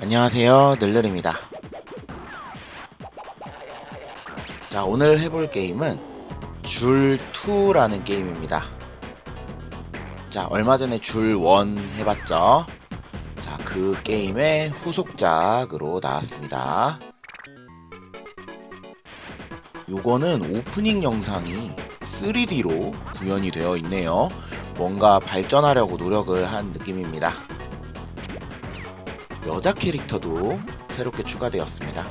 안녕하세요. 늘늘입니다. 자 오늘 해볼 게임은 줄2라는 게임입니다. 자 얼마 전에 줄1 해봤죠? 자 그 게임의 후속작으로 나왔습니다. 요거는 오프닝 영상이 3D로 구현이 되어 있네요. 뭔가 발전하려고 노력을 한 느낌입니다 여자 캐릭터도 새롭게 추가되었습니다.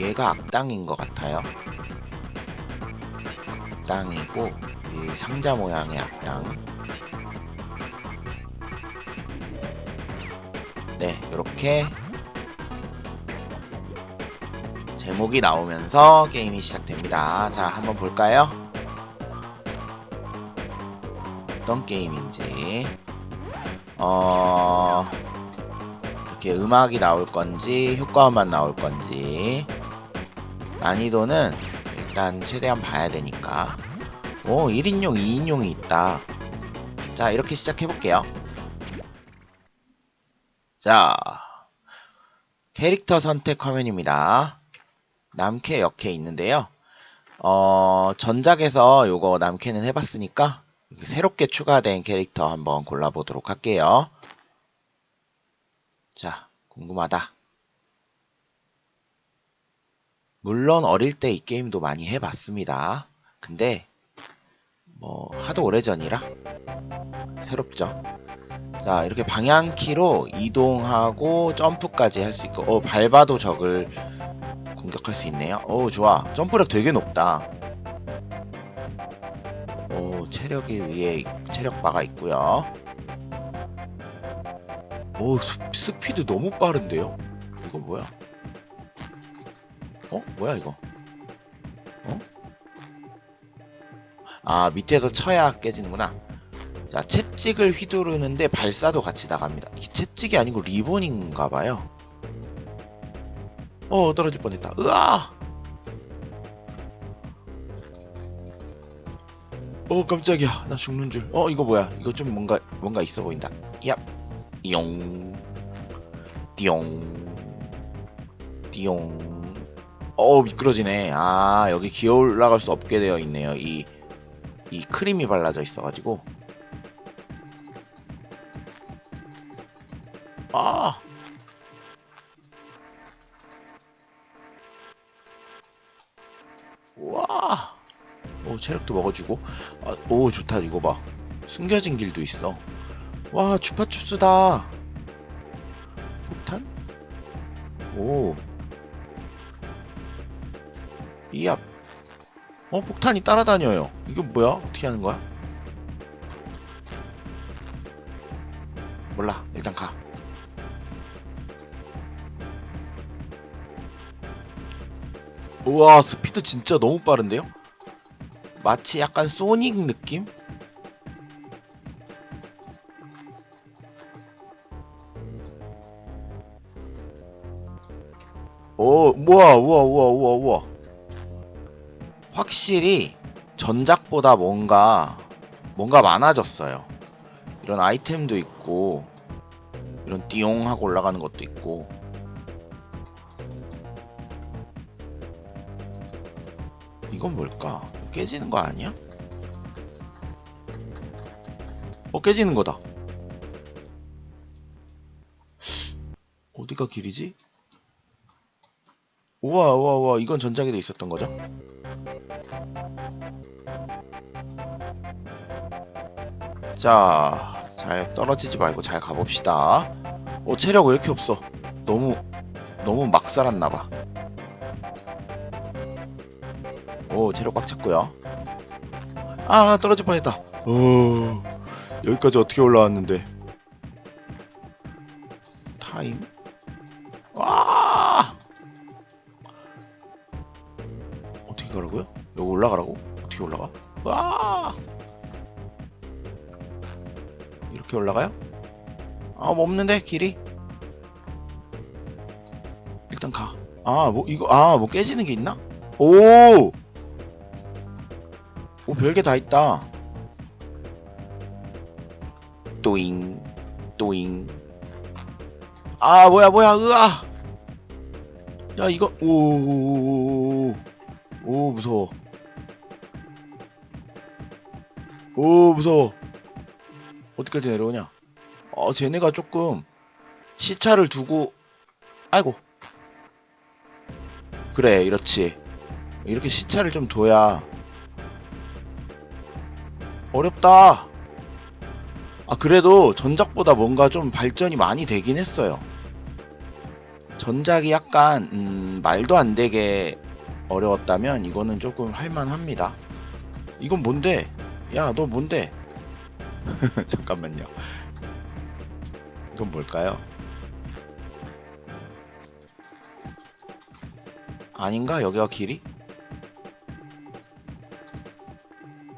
얘가 악당인 것 같아요. 악당이고 이 상자 모양의 악당. 네, 이렇게 제목이 나오면서 게임이 시작됩니다. 자, 한번 볼까요? 어떤 게임인지. 어, 이렇게 음악이 나올 건지, 효과음만 나올 건지. 난이도는 일단 최대한 봐야 되니까. 오, 1인용, 2인용이 있다. 자, 이렇게 시작해볼게요. 자, 캐릭터 선택 화면입니다. 남캐, 역캐 있는데요. 어, 전작에서 요거 남캐는 해봤으니까 새롭게 추가된 캐릭터 한번 골라보도록 할게요. 자, 궁금하다. 물론 어릴 때 이 게임도 많이 해봤습니다. 근데 뭐 하도 오래전이라 새롭죠. 자, 이렇게 방향키로 이동하고 점프까지 할 수 있고, 어, 밟아도 적을 공격할 수 있네요. 오, 좋아. 점프력 되게 높다. 오, 체력이 위에 체력 바가 있고요. 오, 스, 스피드 너무 빠른데요? 이거 뭐야? 어? 뭐야 이거? 어? 아, 밑에서 쳐야 깨지는구나. 자, 채찍을 휘두르는데 발사도 같이 나갑니다. 이 채찍이 아니고 리본인가 봐요. 어, 떨어질 뻔했다. 으아! 어, 깜짝이야. 나 죽는 줄. 어, 이거 뭐야? 이거 좀 뭔가 뭔가 있어 보인다. 얍. 띠용. 띠용. 어, 미끄러지네. 아, 여기 기어 올라갈 수 없게 되어 있네요. 이 이 크림이 발라져 있어 가지고. 체력도 먹어주고. 아, 오, 좋다. 이거 봐. 숨겨진 길도 있어. 와, 주파춥스다. 폭탄? 오. 이야. 어, 폭탄이 따라다녀요. 이거 뭐야? 어떻게 하는 거야? 몰라. 일단 가. 우와, 스피드 진짜 너무 빠른데요? 마치 약간 소닉 느낌? 오, 우와, 우와, 우와, 우와, 우와. 확실히 전작보다 뭔가, 뭔가 많아졌어요. 이런 아이템도 있고, 이런 띠용 하고 올라가는 것도 있고. 이건 뭘까? 깨지는 거 아니야? 어 깨지는 거다. 어디가 길이지? 우와 우와 우와 이건 전작에도 있었던 거죠? 자, 잘 떨어지지 말고 잘 가봅시다. 어 체력 왜 이렇게 없어? 너무 너무 막 살았나봐. 오 체력 꽉 찼고요 아 떨어질 뻔했다 어 여기까지 어떻게 올라왔는데 타임 와 어떻게 가라고요? 여기 올라가라고? 어떻게 올라가? 와 이렇게 올라가요? 아 뭐 없는데 길이 일단 가아 뭐 이거 아 뭐 깨지는 게 있나? 오오 별게 다 있다. 또잉 또잉. 아 뭐야 뭐야 으아. 야 이거 오 오 오 오 오 무서워. 오 무서워. 어디까지 내려오냐? 어 쟤네가 조금 시차를 두고 아이고. 그래 이렇지. 이렇게 시차를 좀 둬야 어렵다. 아 그래도 전작보다 뭔가 좀 발전이 많이 되긴 했어요. 전작이 약간 음, 말도 안 되게 어려웠다면 이거는 조금 할만합니다. 이건 뭔데? 야 너 뭔데? 잠깐만요. 이건 뭘까요? 아닌가? 여기가 길이?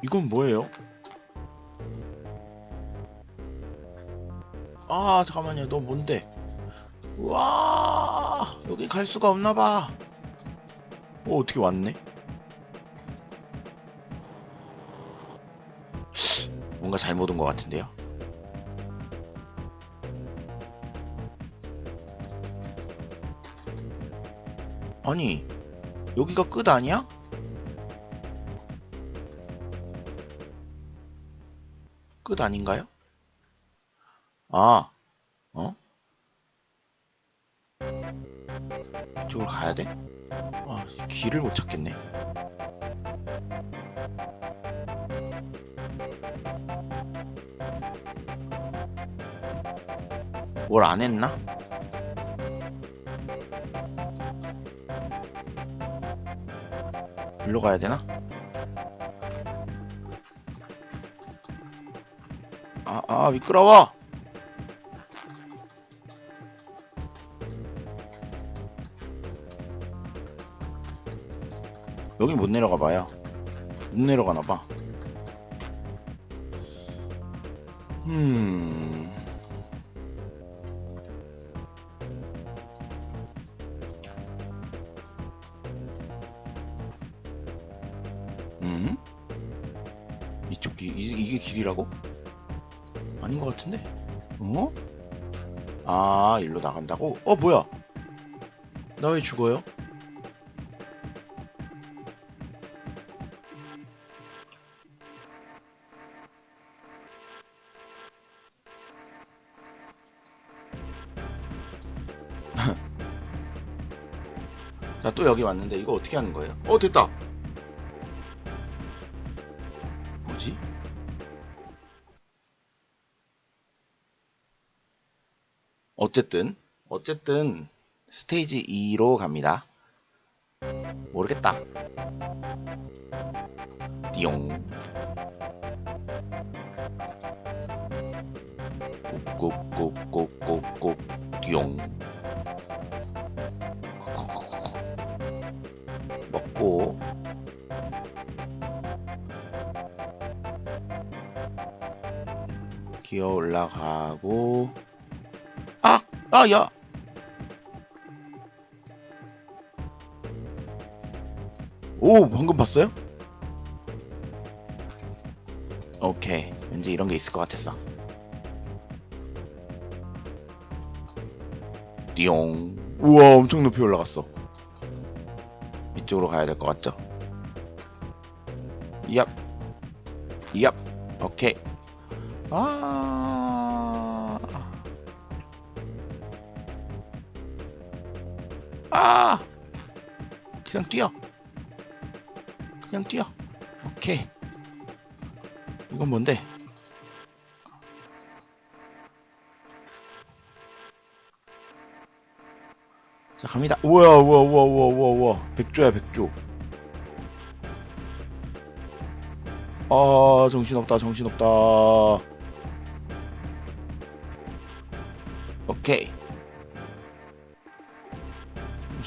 이건 뭐예요 아 잠깐만요. 너 뭔데? 우와 여기 갈 수가 없나봐. 어 어떻게 왔네? 뭔가 잘못 온 것 같은데요? 아니 여기가 끝 아니야? 끝 아닌가요? 아, 어? 이쪽으로 가야 돼? 아, 길을 못 찾겠네. 뭘 안 했나? 일로 가야 되나? 아, 아, 미끄러워! 못 내려가 봐요. 못 내려가나 봐. 음. 음? 이쪽 길, 이, 이게 길이라고? 아닌 것 같은데? 어? 아, 일로 나간다고? 어, 뭐야? 나 왜 죽어요? 자, 또 여기 왔는데 이거 어떻게 하는 거예요? 어, 됐다! 뭐지? 어쨌든, 어쨌든, 스테이지 2로 갑니다. 모르겠다. 띠용. 꾹꾹꾹꾹꾹꾹 띠용. 기어 올라가고 아! 아 야! 오 방금 봤어요? 오케이 왠지 이런 게 있을 것 같았어 띠용 우와 엄청 높이 올라갔어 이쪽으로 가야 될 것 같죠? 얍. 얍. 오케이. 아. 아. 그냥 뛰어. 그냥 뛰어. 오케이. 이건 뭔데? 자 갑니다. 우와 우와 우와 우와 우와 우와 백조야 백조. 아 정신없다 정신없다.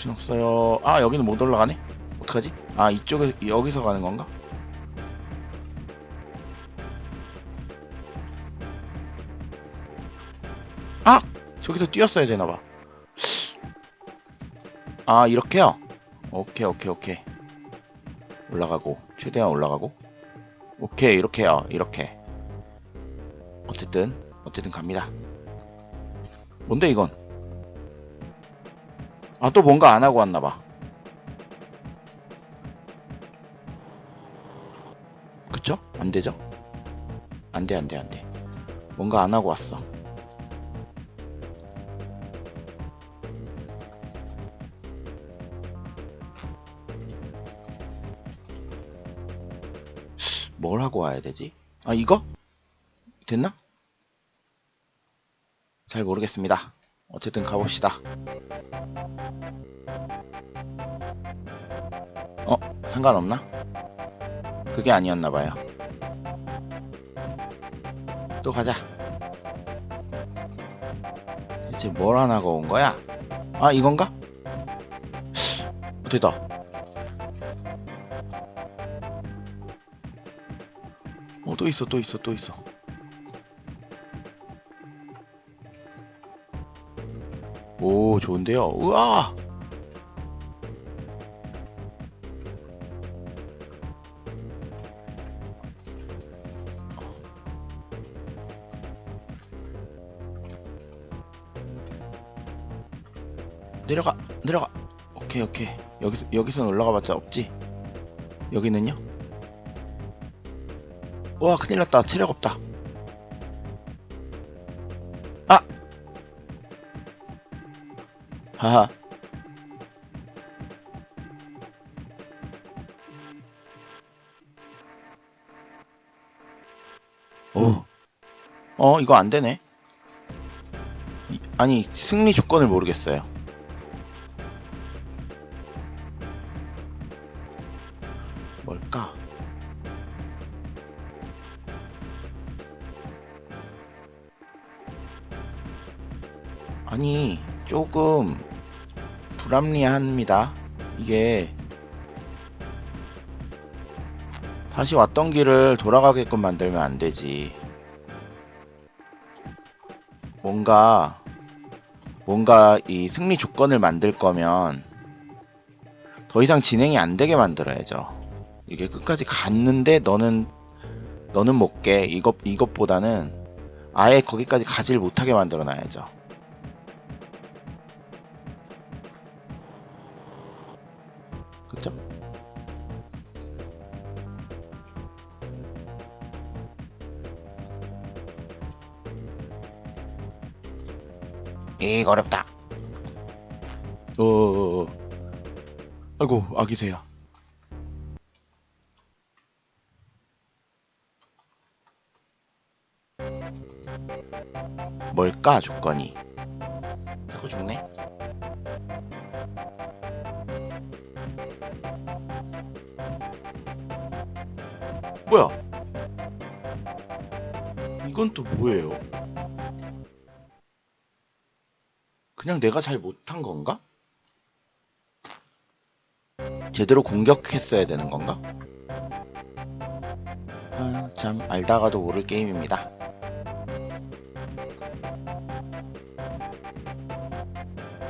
정신 없어요. 아 여기는 못 올라가네. 어떡하지? 아 이쪽에 여기서 가는 건가? 아 저기서 뛰었어야 되나 봐. 아 이렇게요? 오케이 오케이 오케이 올라가고 최대한 올라가고 오케이 이렇게요 이렇게 어쨌든 어쨌든 갑니다 뭔데 이건 아 또 뭔가 안 하고 왔나 봐 그쵸? 안 되죠? 안 돼, 안 돼, 안 돼. 뭔가 안 하고 왔어. 뭘 하고 와야 되지? 아, 이거? 됐나? 잘 모르겠습니다. 어쨌든 가봅시다. 어, 상관없나? 그게 아니었나봐요. 또 가자. 대체 뭘 하나고 온 거야? 아, 이건가? 어, 됐다. 어, 또 있어, 또 있어, 또 있어. 오, 좋은데요? 우와! 내려가, 내려가. 오케이, 오케이. 여기서, 여기서는 올라가 봤자 없지? 여기는요? 와, 큰일 났다. 체력 없다. 오. 어, 이거 안 되네. 이- 아니, 승리 조건을 모르겠어요. 뭘까? 아니, 조금 불합리합니다. 이게 다시 왔던 길을 돌아가게끔 만들면 안 되지. 뭔가 뭔가 이 승리 조건을 만들 거면 더 이상 진행이 안 되게 만들어야죠. 이게 끝까지 갔는데 너는 너는 못 깨. 이것 이것보다는 아예 거기까지 가지를 못하게 만들어 놔야죠. 이거 어렵다. 어. 아이고, 아기새야. 뭘까, 조건이? 자꾸 죽네? 뭐야? 이건 또 뭐예요? 그냥 내가 잘 못한 건가? 제대로 공격했어야 되는 건가? 아, 참 알다가도 모를 게임입니다.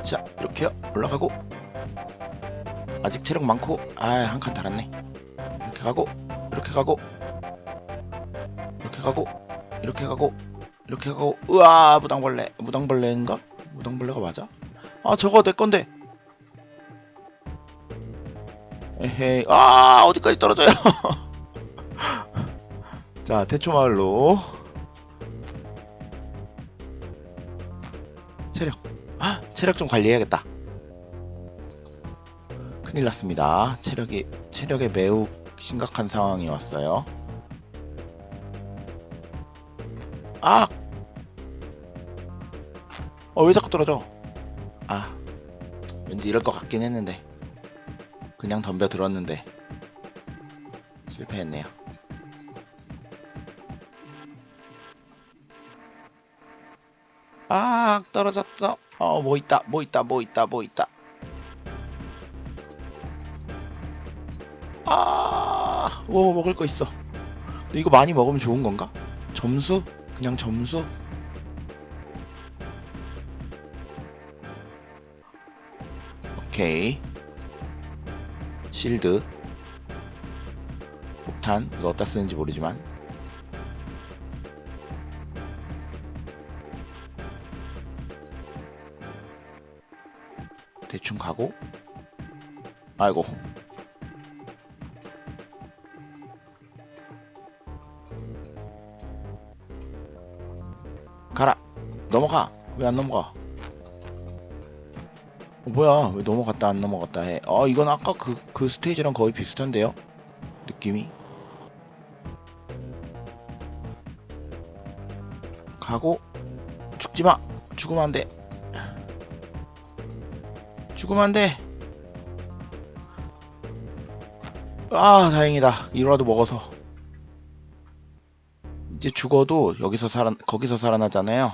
자, 이렇게요. 올라가고. 아직 체력 많고, 아, 한 칸 달았네. 이렇게 가고, 이렇게 가고, 이렇게 가고, 이렇게 가고, 이렇게 가고, 으아, 무당벌레. 무당벌레인가? 무당벌레가 맞아? 아, 저거 내 건데. 에헤이, 아, 어디까지 떨어져요? 자, 태초마을로. 체력. 아, 체력 좀 관리해야겠다. 큰일 났습니다. 체력이, 체력에 매우 심각한 상황이 왔어요. 어, 왜 자꾸 떨어져? 아, 왠지 이럴 것 같긴 했는데. 그냥 덤벼 들었는데. 실패했네요. 아, 떨어졌어. 어, 뭐 있다, 뭐 있다, 뭐 있다, 뭐 있다. 아, 뭐 먹을 거 있어. 근데 이거 많이 먹으면 좋은 건가? 점수? 그냥 점수? 오케이. 실드. 폭탄. 이거 어디다 쓰는지 모르지만. 대충 가고. 아이고. 가라. 넘어가. 왜 안 넘어가? 어, 뭐야? 왜 넘어갔다 안 넘어갔다 해 아 이건 아까 그, 그 스테이지랑 거의 비슷한데요? 느낌이? 가고 죽지마! 죽으면 안돼! 죽으면 안돼! 아 다행이다. 이로라도 먹어서. 이제 죽어도 여기서 살아 거기서 살아나잖아요.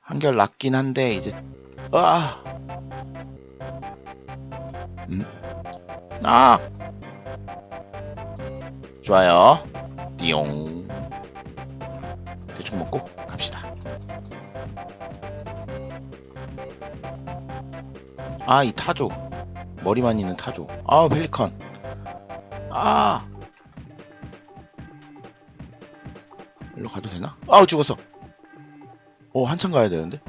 한결 낫긴 한데 이제 아 음? 아. 좋아요. 띠용. 대충 먹고 갑시다. 아 이 타조. 머리만 있는 타조. 아 펠리컨. 아. 일로 가도 되나? 아우 죽었어. 오 한참 가야 되는데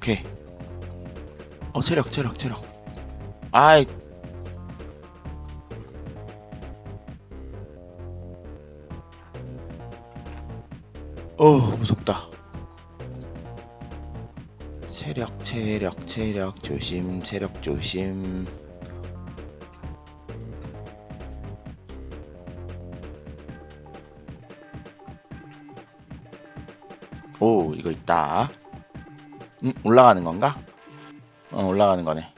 오케이. 어 체력 체력 체력. 아이. 어 무섭다. 체력 체력 체력 조심 체력 조심. 오 이거 있다 음 올라가는 건가? 어 올라가는 거네.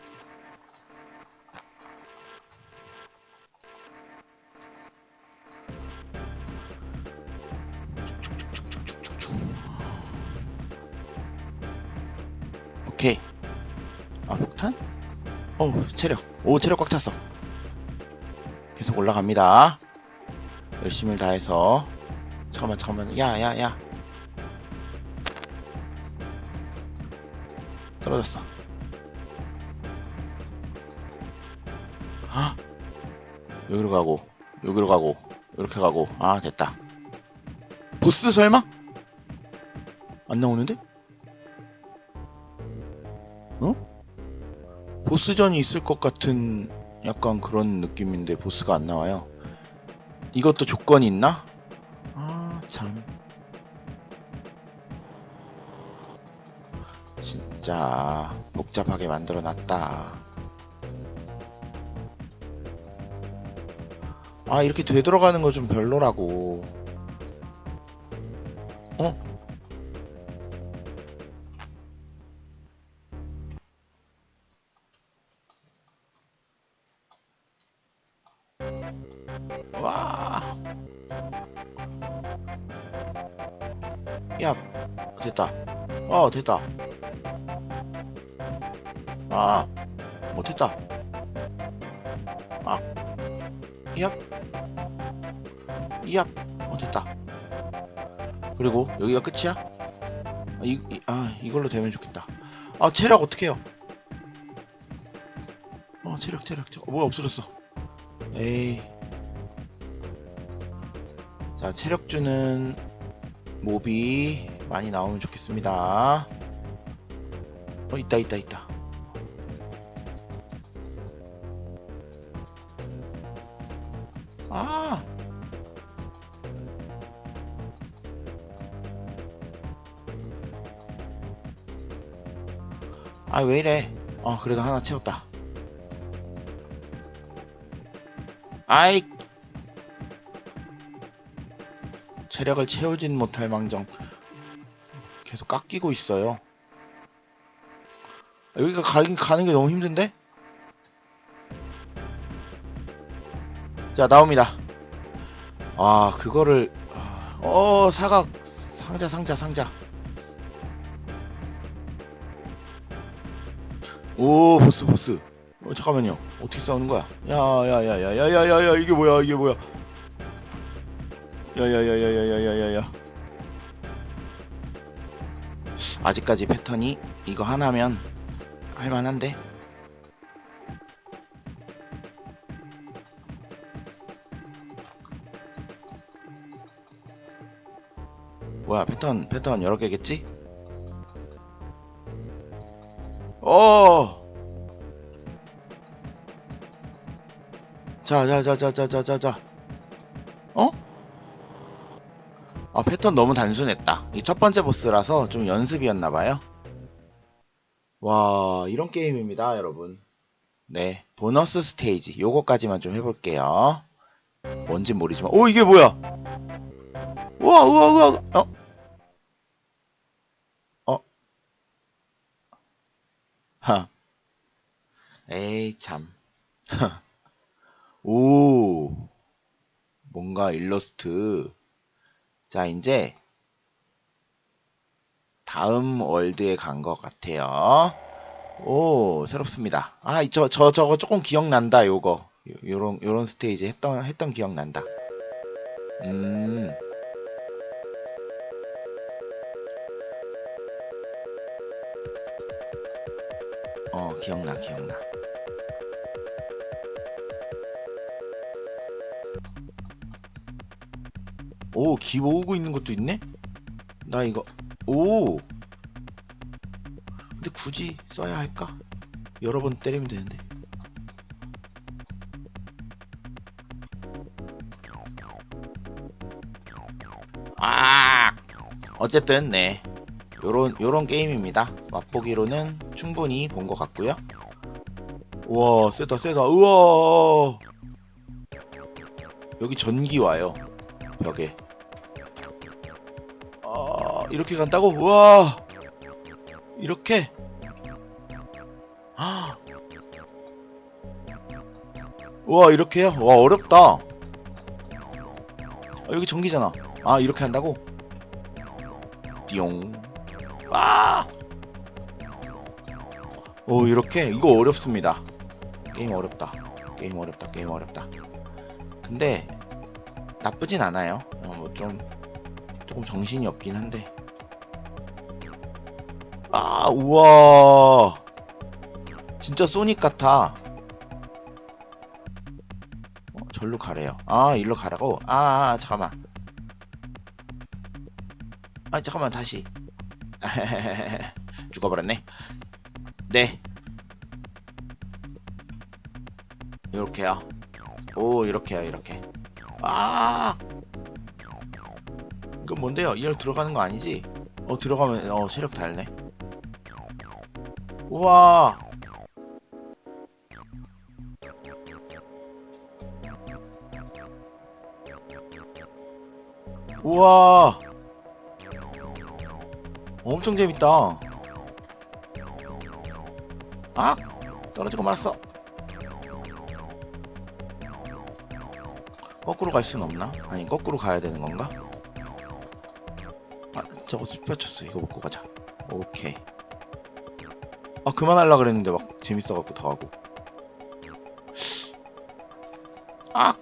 오케이. 아 폭탄? 어 체력. 오 체력 꽉 찼어. 계속 올라갑니다. 열심히 다해서. 잠깐만 잠깐만. 야 야 야 떨어졌어 헉! 여기로 가고 여기로 가고 이렇게 가고 아 됐다 보스 설마? 안 나오는데? 어? 보스전이 있을 것 같은 약간 그런 느낌인데 보스가 안 나와요 이것도 조건이 있나? 아 참 진짜 복잡하게 만들어 놨다. 아, 이렇게 되돌아가는 거 좀 별로라고. 어? 와. 야, 됐다. 어, 됐다. 아, 못했다. 아, 얍, 얍, 어 됐다. 그리고 여기가 끝이야? 아, 이, 이- 아 이걸로 되면 좋겠다. 아 체력 어떻게 해요? 어 체력 체력 체력 어, 뭐야 없어졌어. 에이. 자 체력 주는 몹이 많이 나오면 좋겠습니다. 어 있다 있다 있다. 왜 이래? 어, 그래도 하나 채웠다. 아이. 체력을 채우진 못할 망정. 계속 깎이고 있어요. 여기가 가긴 가는 게 너무 힘든데? 자, 나옵니다. 아, 그거를, 아, 어, 사각, 상자, 상자, 상자. 오 보스 보스 어, 잠깐만요 어떻게 싸우는 거야 야야야야야야야 이게 뭐야 이게 뭐야 야야야야야야야야 아직까지 패턴이 이거 하나면 할만한데 뭐야 패턴 패턴 여러 개겠지? 어. 자, 자, 자, 자, 자, 자, 자, 자. 어? 아, 패턴 너무 단순했다. 이 첫 번째 보스라서 좀 연습이었나봐요. 와, 이런 게임입니다, 여러분. 네, 보너스 스테이지. 요거까지만 좀 해볼게요. 뭔진 모르지만. 오, 이게 뭐야? 우와, 우와, 우와. 어? 하 에이 참 오, 뭔가 일러스트. 자, 이제 다음 월드에 간 것 같아요. 오, 새롭습니다. 아, 저, 저, 저거 조금 기억난다, 요거. 요, 요런, 요런 스테이지 했던, 했던 기억난다. 음. 어, 기억나, 기억나. 오, 기 모으고 있는 것도 있네? 나 이거, 오! 근데 굳이 써야 할까? 여러 번 때리면 되는데. 아! 어쨌든, 네. 요런, 요런 게임입니다. 맛보기로는 충분히 본 것 같고요. 우와, 세다, 세다. 우와! 여기 전기 와요. 벽에. 아, 이렇게 간다고? 우와! 이렇게? 아. 우와, 이렇게요? 와, 어렵다. 아, 여기 전기잖아. 아, 이렇게 한다고? 띠용. 아! 오, 이렇게? 이거 어렵습니다. 게임 어렵다. 게임 어렵다. 게임 어렵다. 근데, 나쁘진 않아요. 어, 뭐 좀, 조금 정신이 없긴 한데. 아, 우와. 진짜 소닉 같아. 어, 절로 가래요. 아, 일로 가라고? 아, 아, 잠깐만. 아, 잠깐만, 다시. 죽어버렸네. 네. 이렇게요. 오, 이렇게요, 이렇게. 아! 이건 뭔데요? 이로 들어가는 거 아니지? 어, 들어가면, 어, 체력 달네. 우와! 우와! 엄청 재밌다. 아! 떨어지고 말았어. 거꾸로 갈 수는 없나? 아니, 거꾸로 가야 되는 건가? 아, 저거 숲혀쳤어. 이거 먹고 가자. 오케이. 아, 그만하려 그랬는데 막 재밌어갖고 더 하고. 아!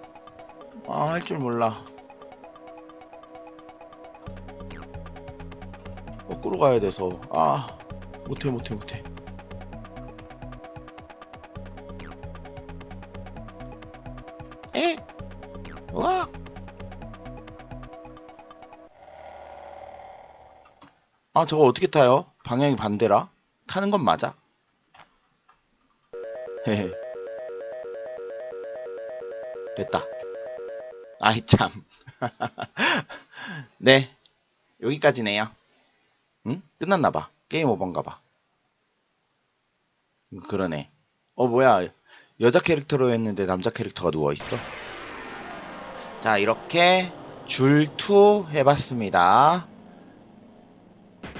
아, 할 줄 몰라. 거꾸로 가야 돼서. 아, 못해, 못해, 못해. 에? 우와! 아, 저거 어떻게 타요? 방향이 반대라? 타는 건 맞아? 헤헤. 됐다. 아이, 참. 네. 여기까지네요. 응? 끝났나봐. 게임 오버인가봐. 그러네. 어, 뭐야. 여자 캐릭터로 했는데 남자 캐릭터가 누워있어? 자, 이렇게 줄 2 해봤습니다.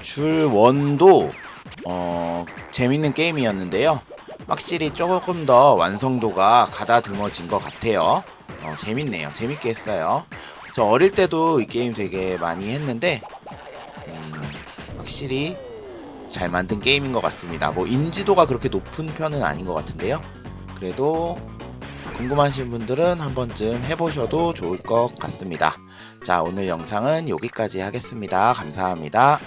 줄 1도, 어, 재밌는 게임이었는데요. 확실히 조금 더 완성도가 가다듬어진 것 같아요. 어, 재밌네요. 재밌게 했어요. 저 어릴 때도 이 게임 되게 많이 했는데, 음, 확실히 잘 만든 게임인 것 같습니다. 뭐 인지도가 그렇게 높은 편은 아닌 것 같은데요. 그래도 궁금하신 분들은 한 번쯤 해보셔도 좋을 것 같습니다. 자, 오늘 영상은 여기까지 하겠습니다. 감사합니다.